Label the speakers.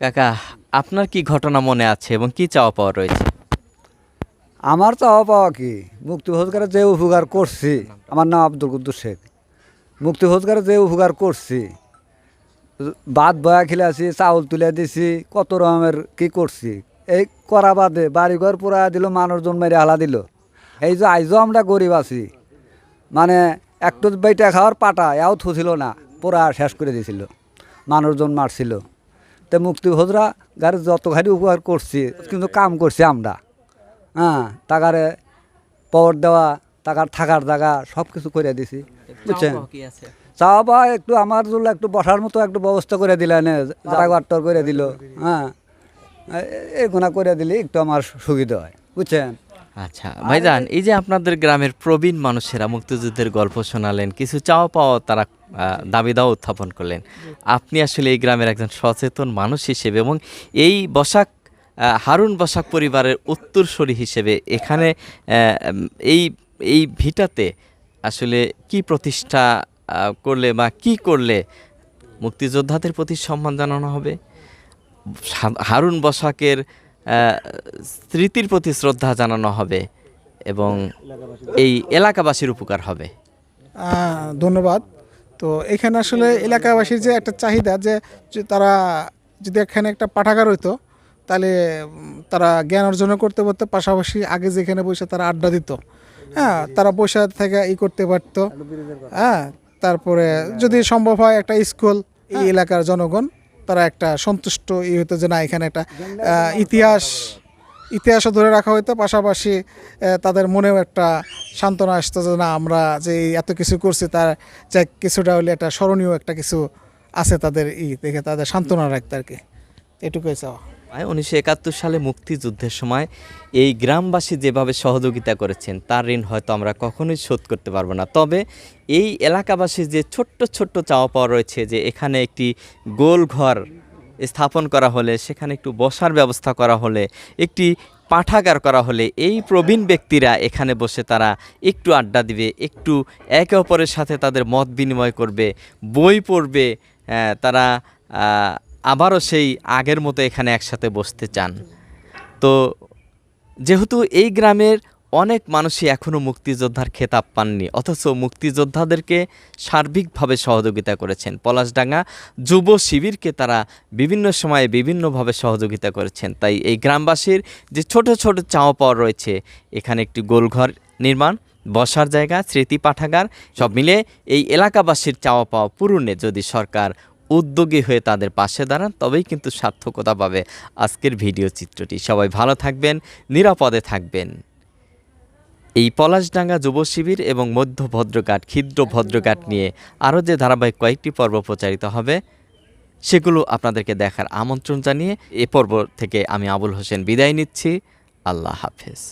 Speaker 1: কাকা, আপনার কি ঘটনা মনে আছে এবং কি চাওয়া পাওয়া রয়েছে?
Speaker 2: আমার চাওয়া পাওয়া কি? মুক্তিভোজকারে যে উপকার করছি, আমার নাম আব্দুল কুদ্দুস শেখ। মুক্তিভোজকারে যে উপকার করছি, বাদ বয়া খেলেছি, চাউল তুলে দিছি, কত রকমের কি করছি? এই করা বাদে বাড়িঘর পুরা দিল, মানুষজন মেরে হালা দিল। এই যে আইজও আমরা গরিব আছি মানে একটু বেটা খাওয়ার পাটা, এও থুছিল না, পুরা শেষ করে দিয়েছিল মানুষজন মারছিল। তো মুক্তিভোজরা গাড়ি যত খালি উপকার করছি কিন্তু কাম করছি আমরা। হ্যাঁ টাকারে পাওয়ার দেওয়া টাকার থাকার জায়গা সব কিছু করে দিছি। বুঝছেন? চাওয়া পাওয়া একটু আমার জন্য একটু বসার মতো একটু ব্যবস্থা করে দিলেন জায়গাটর করে দিল। হ্যাঁ এগুলা করে দিলে একটু আমার সুবিধা হয়। বুঝছেন?
Speaker 1: আচ্ছা ভাইজান এই যে আপনাদের গ্রামের প্রবীণ মানুষেরা মুক্তিযুদ্ধের গল্প শোনালেন কিছু চাওয়া পাওয়া তারা দাবি দাওয়া উত্থাপন করলেন। আপনি আসলে এই গ্রামের একজন সচেতন মানুষ হিসেবে এবং এই বসাক হারুন বসাক পরিবারের উত্তরসূরি হিসেবে এখানে এই এই ভিটাতে আসলে কি প্রতিষ্ঠা করলে বা কি করলে মুক্তিযোদ্ধাদের প্রতি সম্মান জানানো হবে? হারুন বসাকের স্মৃতির প্রতি শ্রদ্ধা জানানো হবে এবং এই এলাকাবাসীর উপকার হবে।
Speaker 3: ধন্যবাদ। তো এখানে আসলে এলাকাবাসীর যে একটা চাহিদা যে তারা যদি এখানে একটা পাঠাগার হইতো তাহলে তারা জ্ঞান অর্জন করতে পারতো পাশাপাশি আগে যেখানে বসে তারা আড্ডা দিত। হ্যাঁ তারা বসে থেকে ই করতে পারতো। হ্যাঁ তারপরে যদি সম্ভব হয় একটা স্কুল এই এলাকার জনগণ। তারা একটা সন্তুষ্ট ই হতো যে না, এখানে একটা ইতিহাস ইতিহাসও ধরে রাখা হইতো। পাশাপাশি তাদের মনেও একটা সান্ত্বনা আসতো যে না, আমরা যে এত কিছু করছি, তার যে কিছুটা হলে একটা স্মরণীয় একটা কিছু আছে তাদের ই দেখে, তাদের সান্ত্বনা রাখতে আর কি। এটুকুই চাওয়া।
Speaker 1: উনিশশো একাত্তর সালে মুক্তিযুদ্ধের সময় এই গ্রামবাসী যেভাবে সহযোগিতা করেছেন, তার ঋণ হয়তো আমরা কখনোই শোধ করতে পারব না। তবে এই এলাকাবাসীর যে ছোট্ট ছোট্ট চাওয়া পাওয়া রয়েছে যে এখানে একটি গোল ঘর স্থাপন করা হলে, সেখানে একটু বসার ব্যবস্থা করা হলে, একটি পাঠাগার করা হলে, এই প্রবীণ ব্যক্তিরা এখানে বসে তারা একটু আড্ডা দিবে, একটু একে অপরের সাথে তাদের মত বিনিময় করবে, বই পড়বে তারা আবারও সেই আগের মতো এখানে একসাথে বসতে চান। তো যেহেতু এই গ্রামের অনেক মানুষই এখনও মুক্তিযোদ্ধার খেতাব পাননি, অথচ মুক্তিযোদ্ধাদেরকে সার্বিকভাবে সহযোগিতা করেছেন। পলাশডাঙ্গা যুব শিবিরকে তারা বিভিন্ন সময়ে বিভিন্নভাবে সহযোগিতা করেছেন। তাই এই গ্রামবাসীর যে ছোট ছোট চাওয়া পাওয়া রয়েছে, এখানে একটি গোলঘর নির্মাণ, বসার জায়গা, স্মৃতি পাঠাগার, সব মিলে এই এলাকাবাসীর চাওয়া পাওয়া পূরণে। যদি সরকার উদ্যোগী হয়ে তাদের পাশে দাঁড়ান, তবেই কিন্তু সার্থকতা পাবে আজকের ভিডিও চিত্রটি। সবাই ভালো থাকবেন, নিরাপদে থাকবেন। এই পলাশডাঙ্গা যুব শিবির এবং মধ্য ভদ্রঘাট, ক্ষিদ্র ভদ্রঘাট নিয়ে আরও যে ধারাবাহিক কয়েকটি পর্ব প্রচারিত হবে, সেগুলো আপনাদেরকে দেখার আমন্ত্রণ জানিয়ে এ পর্ব থেকে আমি আবুল হোসেন বিদায় নিচ্ছি। আল্লাহ হাফেজ।